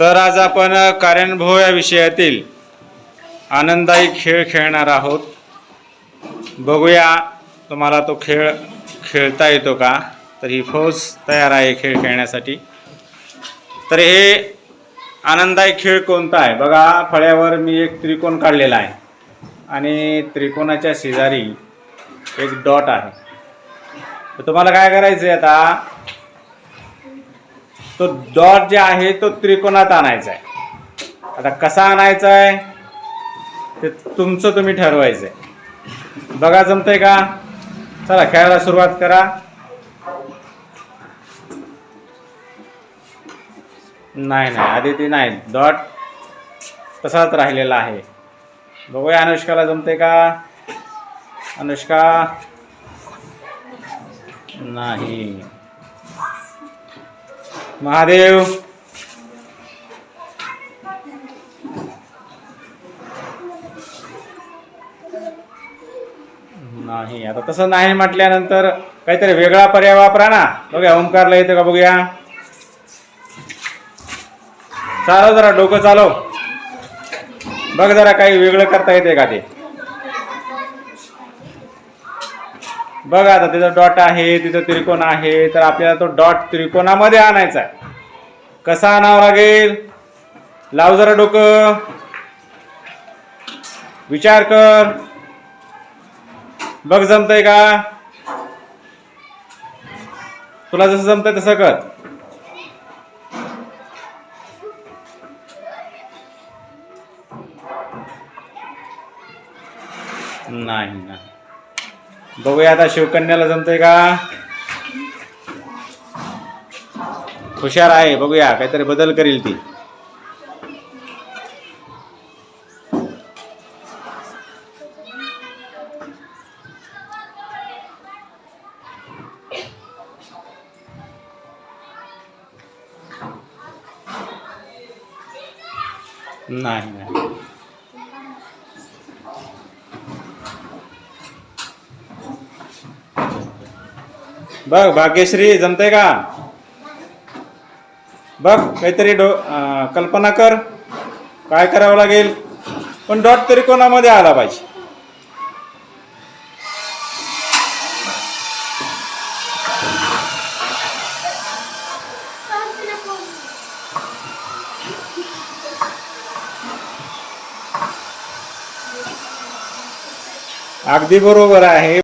तर आज आपण कार्यानुभव या विषयातील आनंददायी खेळ खेळणार आहोत. बघूया तुम्हाला तो खेळ खेळता येतो का? तर ही फौज तयार आहे खेळ खेळण्यासाठी. तर हे आनंददायी खेळ कोणता आहे? बघा फळ्यावर मी एक त्रिकोण काढलेला आहे. आणि त्रिकोणाच्या शेजारी एक डॉट आहे. तर तुम्हाला काय करायचं आहे आता? तो डॉट जे आहे तो त्रिकोणात आणायचा आहे. आता कसा आणायचा आहे? ते तुमचं तुम्ही ठरवायचं आहे बघा जमतंय का? चला खेळायला सुरुवात करा. नाही नाही आधी ती नाही. डॉट तसाच राहिलेला आहे. बघूया अनुष्काला जमते का? अनुष्का? नाही. महादेव. नाही आता तसं नाही म्हटल्यानंतर काहीतरी वेगळा पर्याय वापरा ना. बघूया ओंकारला येतं का बघूया? चालव जरा डोकं चालव. बघ जरा काही वेगळं करता येते का ते? बघ आता तिथं डॉट आहे तिथं त्रिकोण आहे तर आपल्याला तो डॉट त्रिकोणामध्ये आणायचा आहे. कसा आणावा लागेल? लाव जरा डोकं. विचार कर. बघ जमतंय का? तुला जसं जमतंय तसं कर. नाही नाही. बघूया आता शिवकन्याला जमतंय का? हुशार आहे बघूया. काहीतरी बदल करील ती. नाही नाही. बघ भाग्यश्री जमतंय का? बघ काहीतरी डो कल्पना कर. काय करावं लागेल? पण डॉट तरी कोणामध्ये आला पाहिजे? अगदी बरोबर आहे.